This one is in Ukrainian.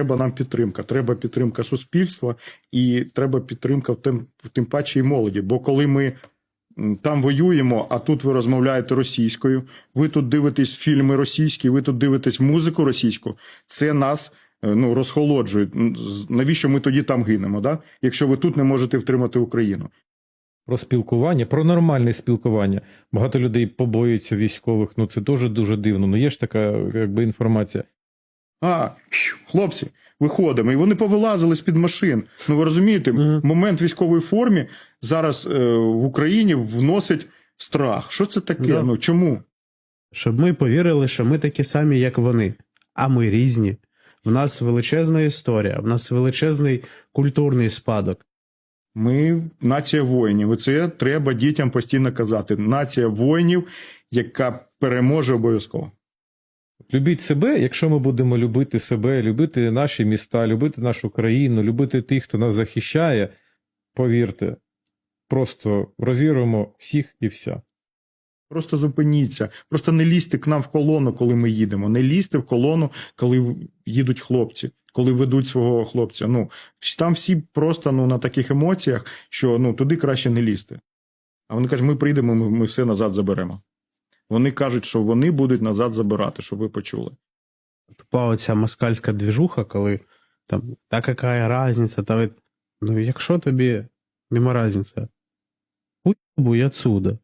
Треба нам підтримка. Треба підтримка суспільства і треба підтримка тим, тим паче і молоді. Бо коли ми там воюємо, а тут ви розмовляєте російською, ви тут дивитесь фільми російські, ви тут дивитесь музику російську, це нас е, ну, розхолоджує. Навіщо ми тоді там гинемо, да? якщо ви тут не можете втримати Україну? Про спілкування, про нормальне спілкування. Багато людей побоюються військових. Ну це дуже дуже дивно. Ну є ж така якби інформація. А, хлопці, виходимо. І вони повилазили з-під машин. Ну ви розумієте, момент військової формі зараз е, в Україні вносить страх. Що це таке? Да. Ну чому? Щоб ми повірили, що ми такі самі, як вони, а ми різні. В нас величезна історія, в нас величезний культурний спадок. Ми нація воїнів. І це треба дітям постійно казати. Нація воїнів, яка переможе обов'язково. Любіть себе, якщо ми будемо любити себе, любити наші міста, любити нашу країну, любити тих, хто нас захищає, повірте, просто розірвемо всіх і вся. Просто зупиніться, просто не лізьте к нам в колону, коли ми їдемо. Не лізьте в колону, коли їдуть хлопці, коли ведуть свого хлопця. Ну там всі просто ну на таких емоціях, що ну туди краще не лізти. А вони кажуть, ми прийдемо, ми, ми все назад заберемо. Вони кажуть, що вони будуть назад забирати, щоб ви почули. Тупа оця москальська двіжуха, коли там та яка різниця, та ви... ну якщо тобі нема різниці, уйбуй отсюда.